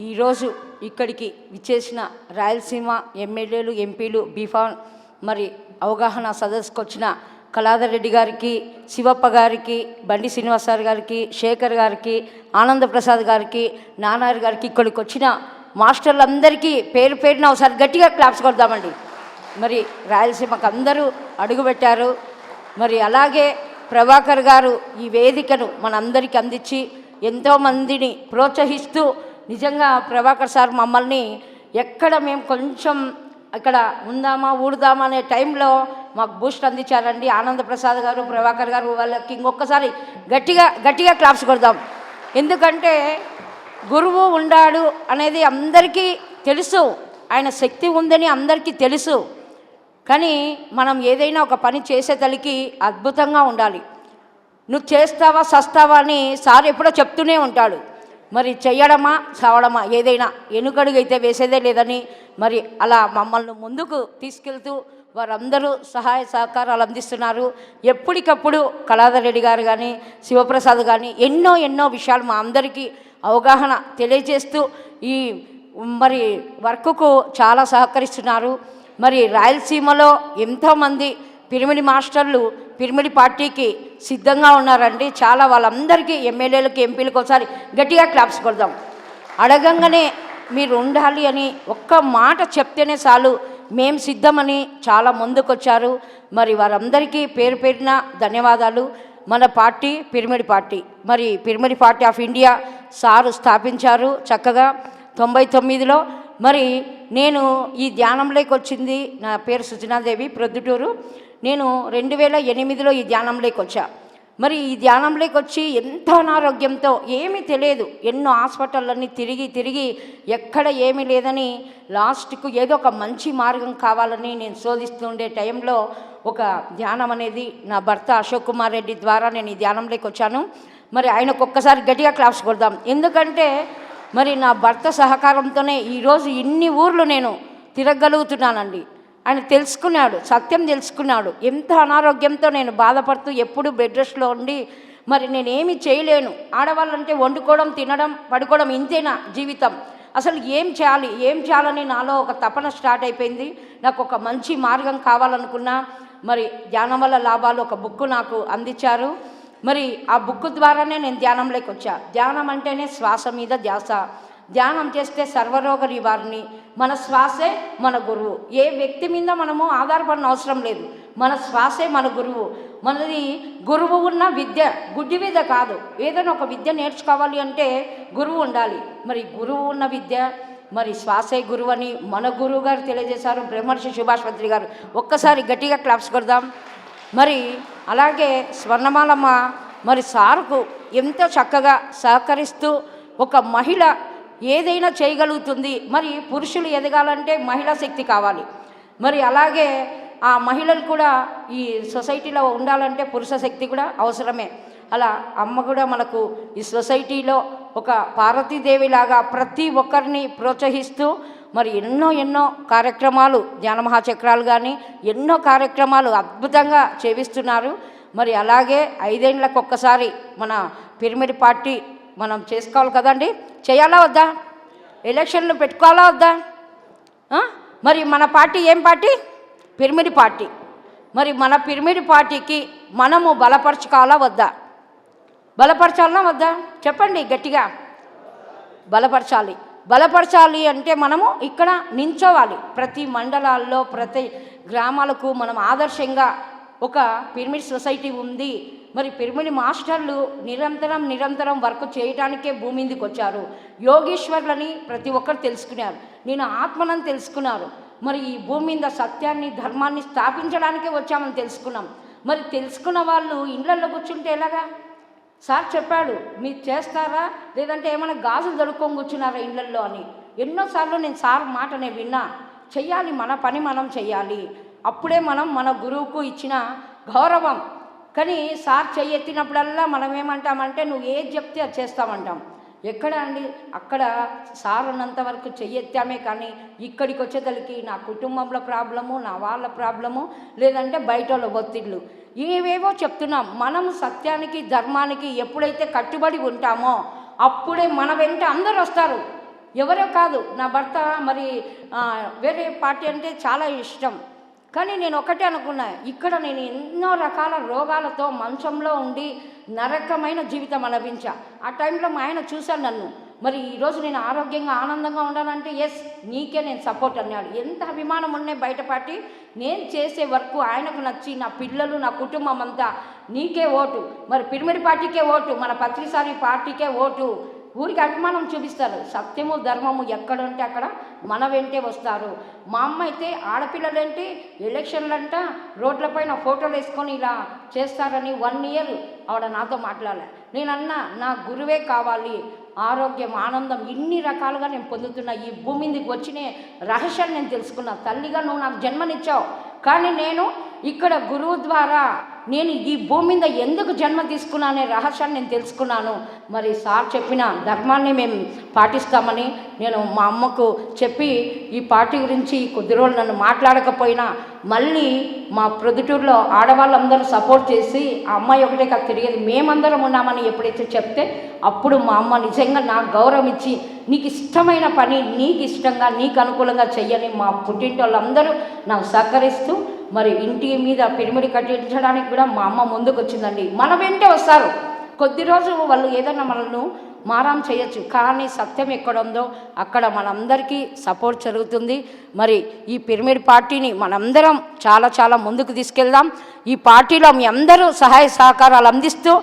ఈరోజు ఇక్కడికి విచ్చేసిన రాయలసీమ ఎమ్మెల్యేలు ఎంపీలు బీఫాన్ మరి అవగాహన సదస్సుకు వచ్చిన కళాధర్ రెడ్డి గారికి శివప్ప గారికి బండి శ్రీనివాసరావు గారికి శేఖర్ గారికి ఆనందప్రసాద్ గారికి నానారి గారికి ఇక్కడికి వచ్చిన మాస్టర్లందరికీ పేరు పేరున ఒకసారి గట్టిగా క్లాప్స్ కొడదామండి. మరి రాయలసీమకు అందరూ అడుగుపెట్టారు. మరి అలాగే ప్రభాకర్ గారు ఈ వేదికను మనందరికీ అందించి ఎంతోమందిని ప్రోత్సహిస్తూ నిజంగా ప్రభాకర్ సార్ మమ్మల్ని ఎక్కడ మేము కొంచెం ఇక్కడ ఉందామా ఊడదామా అనే టైంలో మాకు బూస్ట్ అందించారండి. ఆనందప్రసాద్ గారు ప్రభాకర్ గారు వాళ్ళకి ఇంకొకసారి గట్టిగా గట్టిగా క్లాప్స్ కొడదాం. ఎందుకంటే గురువు ఉండాడు అనేది అందరికీ తెలుసు. ఆయన శక్తి ఉందని అందరికీ తెలుసు. కానీ మనం ఏదైనా ఒక పని చేసేతలికి అద్భుతంగా ఉండాలి. నువ్వు చేస్తావా సస్తావా అని సార్ ఎప్పుడో చెప్తూనే ఉంటాడు. మరి చెయ్యడమా చావడమా ఏదైనా ఎనుకడుగైతే వేసేదే లేదని మరి అలా మమ్మల్ని ముందుకు తీసుకెళ్తూ వారందరూ సహాయ సహకారాలు అందిస్తున్నారు. ఎప్పటికప్పుడు కళాధర్ రెడ్డి గారు కానీ శివప్రసాద్ కానీ ఎన్నో ఎన్నో విషయాలు మా అందరికీ అవగాహన తెలియజేస్తూ ఈ మరి వర్క్కు చాలా సహకరిస్తున్నారు. మరి రాయలసీమలో ఎంతోమంది పిరిమిడి మాస్టర్లు పిరిమిడి పార్టీకి సిద్ధంగా ఉన్నారండి. చాలా వాళ్ళందరికీ ఎమ్మెల్యేలకు ఎంపీలకు ఒకసారి గట్టిగా క్లాప్స్ కొడదాం. అడగంగానే మీరు ఉండాలి అని ఒక్క మాట చెప్తేనే చాలు. మేం సిద్ధమని చాలా ముందుకొచ్చారు. మరి వారందరికీ పేరు పేరిన ధన్యవాదాలు. మన పార్టీ పిరిమిడి పార్టీ. మరి pyramid party of India sir స్థాపించారు చక్కగా. తొంభై తొమ్మిదిలో మరి నేను ఈ ధ్యానంలోకి వచ్చింది. నా పేరు సుజనాదేవి ప్రొద్దుటూరు. నేను రెండు వేల ఎనిమిదిలో ఈ ధ్యానంలోకి వచ్చా. మరి ఈ ధ్యానంలోకి వచ్చి ఎంత అనారోగ్యంతో ఏమీ తెలియదు. ఎన్నో హాస్పిటళ్ళన్నీ తిరిగి తిరిగి ఎక్కడ ఏమీ లేదని లాస్ట్కు ఏదో ఒక మంచి మార్గం కావాలని నేను శోధిస్తుండే టైంలో ఒక ధ్యానం అనేది నా భర్త అశోక్ కుమార్ రెడ్డి ద్వారా నేను ఈ ధ్యానంలోకి వచ్చాను. మరి ఆయనకు ఒక్కసారి గట్టిగా క్లాప్స్ కొడదాం. ఎందుకంటే మరి నా భర్త సహకారంతోనే ఈరోజు ఇన్ని ఊర్లు నేను తిరగలుగుతున్నానండి ఆయన తెలుసుకున్నాడు సత్యం తెలుసుకున్నాడు. ఎంత అనారోగ్యంతో నేను బాధపడుతూ ఎప్పుడు బెడ్ రెస్ట్లో ఉండి మరి నేనేమి చేయలేను. ఆడవాళ్ళంటే వండుకోవడం తినడం పడుకోవడం ఇంతేనా జీవితం? అసలు ఏం చేయాలి? ఏం చేయాలని నాలో ఒక తపన స్టార్ట్ అయిపోయింది. నాకు ఒక మంచి మార్గం కావాలనుకున్నా మరి ధ్యానం వల్ల లాభాలు ఒక బుక్ నాకు అందించారు. మరి ఆ బుక్ ద్వారానే నేను ధ్యానంలోకి వచ్చా. ధ్యానం అంటేనే శ్వాస మీద ధ్యాస. ధ్యానం చేస్తే సర్వరోగ నివారణి. మన శ్వాసే మన గురువు. ఏ వ్యక్తి మీద మనము ఆధారపడిన అవసరం లేదు. మన శ్వాసే మన గురువు. మనది గురువు ఉన్న విద్య గుడ్డి విద్య కాదు. ఏదైనా ఒక విద్య నేర్చుకోవాలి అంటే గురువు ఉండాలి. మరి గురువు ఉన్న విద్య మరి శ్వాసే గురువు అని మన గురువు గారు తెలియజేశారు. బ్రహ్మర్షి సుభాష్పత్రి గారు. ఒక్కసారి గట్టిగా క్లాప్స్ కొడదాం. మరి అలాగే స్వర్ణమాలమ్మ మరి సార్కు ఎంతో చక్కగా సహకరిస్తూ ఒక మహిళ ఏదైనా చేయగలుగుతుంది. మరి పురుషులు ఎదగాలంటే మహిళా శక్తి కావాలి. మరి అలాగే ఆ మహిళలు కూడా ఈ సొసైటీలో ఉండాలంటే పురుష శక్తి కూడా అవసరమే. అలా అమ్మ కూడా మనకు ఈ సొసైటీలో ఒక పార్వతీదేవిలాగా ప్రతి ఒక్కరిని ప్రోత్సహిస్తూ మరి ఎన్నో ఎన్నో కార్యక్రమాలు ధ్యాన మహాచక్రాలు కానీ ఎన్నో కార్యక్రమాలు అద్భుతంగా చేవిస్తున్నారు. మరి అలాగే ఐదేళ్ళకు ఒక్కసారి మన పిరమిడ్ పార్టీ మనం చేసుకోవాలి కదండి. చేయాలా వద్దా? ఎలక్షన్లు పెట్టుకోవాలా వద్దా? మరి మన పార్టీ ఏం పార్టీ? Pyramid party. మరి మన పిరమిడ్ పార్టీకి మనము బలపరచుకోవాలా వద్దా? బలపరచాలనా వద్దా? చెప్పండి గట్టిగా. బలపరచాలి. బలపరచాలి అంటే మనము ఇక్కడ నించోవాలి. ప్రతి మండలాల్లో ప్రతి గ్రామాలకు మనం ఆదర్శంగా ఒక పిరమిడ్ సొసైటీ ఉంది. మరి పిరమిడ్ మాస్టర్లు నిరంతరం నిరంతరం వర్క్ చేయడానికే భూమి మీదకి వచ్చారు. యోగేశ్వర్లని ప్రతి ఒక్కరు తెలుసుకున్నారు. నేను ఆత్మనని తెలుసుకున్నారు. మరి ఈ భూమి మీద సత్యాన్ని ధర్మాన్ని స్థాపించడానికే వచ్చామని తెలుసుకున్నాం. మరి తెలుసుకున్న వాళ్ళు ఇళ్ళల్లో కూర్చుంటే ఎలాగా? సార్ చెప్పాడు మీరు చేస్తారా? లేదంటే ఏమైనా గాజులు దొడుక్కొని కూర్చున్నారా ఇళ్ళల్లో అని. ఎన్నోసార్లు నేను సార్ మాట నేను విన్నా చెయ్యాలి మన పని మనం చెయ్యాలి. అప్పుడే మనం మన గురువుకు ఇచ్చిన గౌరవం. కానీ సార్ చెయ్యెత్తినప్పుడల్లా మనం ఏమంటామంటే నువ్వు ఏది చెప్తే అది చేస్తామంటాం ఎక్కడ అండి? అక్కడ సార్ ఉన్నంత వరకు చెయ్యెత్తామే కానీ ఇక్కడికి వచ్చేదలికి నా కుటుంబంలో ప్రాబ్లము నా వాళ్ళ ప్రాబ్లము లేదంటే బయట వాళ్ళ ఒత్తిళ్ళు. ఏవేవో చెప్తున్నాం. మనం సత్యానికి ధర్మానికి ఎప్పుడైతే కట్టుబడి ఉంటామో అప్పుడే మన వెంట అందరు వస్తారు. ఎవరో కాదు. నా భర్త మరి వేరే పార్టీ అంటే చాలా ఇష్టం. కానీ నేను ఒకటే అనుకున్నా ఇక్కడ నేను ఎన్నో రకాల రోగాలతో మంచంలో ఉండి నరకమైన జీవితం అనుభవించా. ఆ టైంలో మా ఆయన చూశాను నన్ను. మరి ఈరోజు నేను ఆరోగ్యంగా ఆనందంగా ఉండాలంటే ఎస్ నీకే నేను సపోర్ట్ అన్నాడు. ఎంత అభిమానం ఉన్నాయి బయటపాటి నేను చేసే వర్క్ ఆయనకు నచ్చి నా పిల్లలు నా కుటుంబం అంతా నీకే ఓటు. మరి పిరిమిడి పార్టీకే ఓటు మన పత్రిసారి పార్టీకే ఓటు. ఊరికి అభిమానం చూపిస్తారు. సత్యము ధర్మము ఎక్కడ ఉంటే అక్కడ మన వెంటే వస్తారు. మా అమ్మ అయితే ఆడపిల్లలంటే ఎలక్షన్లంట రోడ్లపైన ఫోటోలు వేసుకొని ఇలా చేస్తారని వన్ ఇయర్ ఆవిడ నాతో మాట్లాడలే. నేను అన్నా నా గురువే కావాలి. ఆరోగ్యం ఆనందం ఇన్ని రకాలుగా నేను పొందుతున్నా. ఈ భూమి మీదకి వచ్చిన రహస్యాన్ని నేను తెలుసుకున్నా. తల్లిగా నువ్వు నాకు జన్మనిచ్చావు. కానీ నేను ఇక్కడ గురువు ద్వారా నేను ఈ భూమి మీద ఎందుకు జన్మ తీసుకున్నానే రహస్యాన్ని నేను తెలుసుకున్నాను. మరి సార్ చెప్పిన ధర్మాన్ని మేము పాటిస్తామని నేను మా అమ్మకు చెప్పి ఈ పార్టీ గురించి కొద్ది రోజులు నన్ను మాట్లాడకపోయినా మళ్ళీ మా ప్రొద్దుటూరులో ఆడవాళ్ళందరూ సపోర్ట్ చేసి ఆ అమ్మాయి ఒకటే కాదు తిరిగేది మేమందరం ఉన్నామని ఎప్పుడైతే చెప్తే అప్పుడు మా అమ్మ నిజంగా నాకు గౌరవం ఇచ్చి నీకు ఇష్టమైన పని నీకు ఇష్టంగా నీకు అనుకూలంగా చెయ్యని మా పుట్టింటి వాళ్ళందరూ నాకు సహకరిస్తూ మరి ఇంటి మీద పిరిమిడి కట్టించడానికి కూడా మా అమ్మ ముందుకు వచ్చిందండి మన వెంటే వస్తారు. కొద్ది రోజు వాళ్ళు ఏదైనా మనల్ని మారం చేయొచ్చు. కానీ సత్యం ఎక్కడ ఉందో అక్కడ మనందరికీ సపోర్ట్ జరుగుతుంది. మరి ఈ పిరమిడ్ పార్టీని మనందరం చాలా చాలా ముందుకు తీసుకెళ్దాం. ఈ పార్టీలో మీ అందరూ సహాయ సహకారాలు అందిస్తూ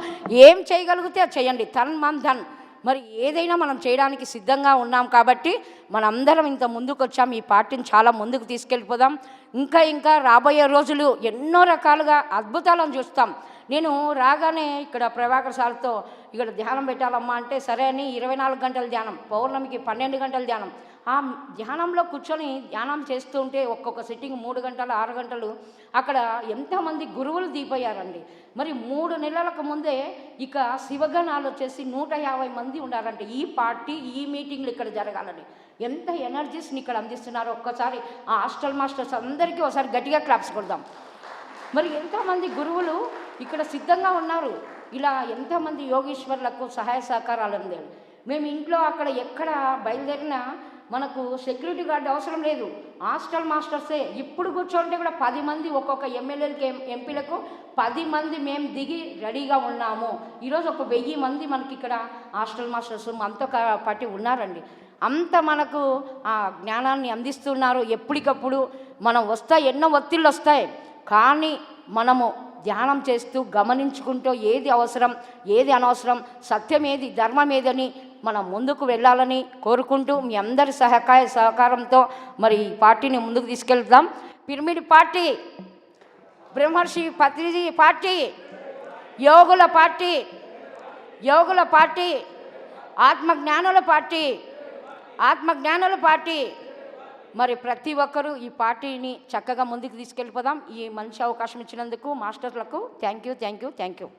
ఏం చేయగలిగితే చేయండి. తన్ మన్ ధన్. మరి ఏదైనా మనం చేయడానికి సిద్ధంగా ఉన్నాం కాబట్టి మనందరం ఇంత ముందుకు వచ్చాం ఈ పార్టీని చాలా ముందుకు తీసుకెళ్ళిపోదాం. ఇంకా ఇంకా రాబోయే రోజులు ఎన్నో రకాలుగా అద్భుతాలను చూస్తాం. నేను రాగానే ఇక్కడ ప్రభాకర్ సార్తో ఇక్కడ ధ్యానం పెట్టాలమ్మా అంటే సరే అని ఇరవై నాలుగు గంటల ధ్యానం పౌర్ణమికి పన్నెండు గంటల ధ్యానం. ఆ ధ్యానంలో కూర్చొని ధ్యానం చేస్తూ ఉంటే ఒక్కొక్క సిట్టింగ్ మూడు గంటలు ఆరు గంటలు అక్కడ ఎంతమంది గురువులు దిగిపోయారండి. మరి మూడు నెలలకు ముందే ఇక శివగణాలు వచ్చేసి నూట యాభై మంది ఉండారంటే ఈ పార్టీ ఈ మీటింగ్లు ఇక్కడ జరగాలని. ఎంత ఎనర్జీస్ని ఇక్కడ అందిస్తున్నారో ఒక్కసారి ఆ హాస్టల్ మాస్టర్స్ అందరికీ ఒకసారి గట్టిగా క్లాప్స్ కొడదాం. మరి ఎంతోమంది గురువులు ఇక్కడ సిద్ధంగా ఉన్నారు? ఇలా ఎంతోమంది యోగీశ్వర్లకు సహాయ సహకారాలు అందారు మేము ఇంట్లో అక్కడ ఎక్కడ బయలుదేరినా మనకు సెక్యూరిటీ గార్డ్ అవసరం లేదు. హాస్టల్ మాస్టర్సే ఇప్పుడు కూర్చోంటే కూడా పది మంది ఒక్కొక్క ఎమ్మెల్యేలకి ఎంపీలకు పది మంది మేము దిగి రెడీగా ఉన్నాము. ఈరోజు ఒక వెయ్యి మంది మనకి ఇక్కడ హాస్టల్ మాస్టర్స్ మనతో క- పాటు ఉన్నారండి. అంత మనకు ఆ జ్ఞానాన్ని అందిస్తున్నారు. ఎప్పటికప్పుడు మనం వస్తాయి ఎన్నో ఒత్తిళ్ళు వస్తాయి. కానీ మనము ధ్యానం చేస్తూ గమనించుకుంటూ ఏది అవసరం ఏది అనవసరం సత్యం ఏది ధర్మం ఏదని మనం ముందుకు వెళ్ళాలని కోరుకుంటూ మీ అందరి సహకార సహకారంతో మరి ఈ పార్టీని ముందుకు తీసుకెళ్తాం pyramid party Brahmarshi Patriji party యోగుల పార్టీ యోగుల పార్టీ ఆత్మజ్ఞానుల పార్టీ ఆత్మజ్ఞానుల పార్టీ మరి ప్రతి ఒక్కరూ ఈ పార్టీని చక్కగా ముందుకు తీసుకెళ్ళిపోదాం. ఈ మంచి అవకాశం ఇచ్చినందుకు మాస్టర్లకు thank you thank you thank you.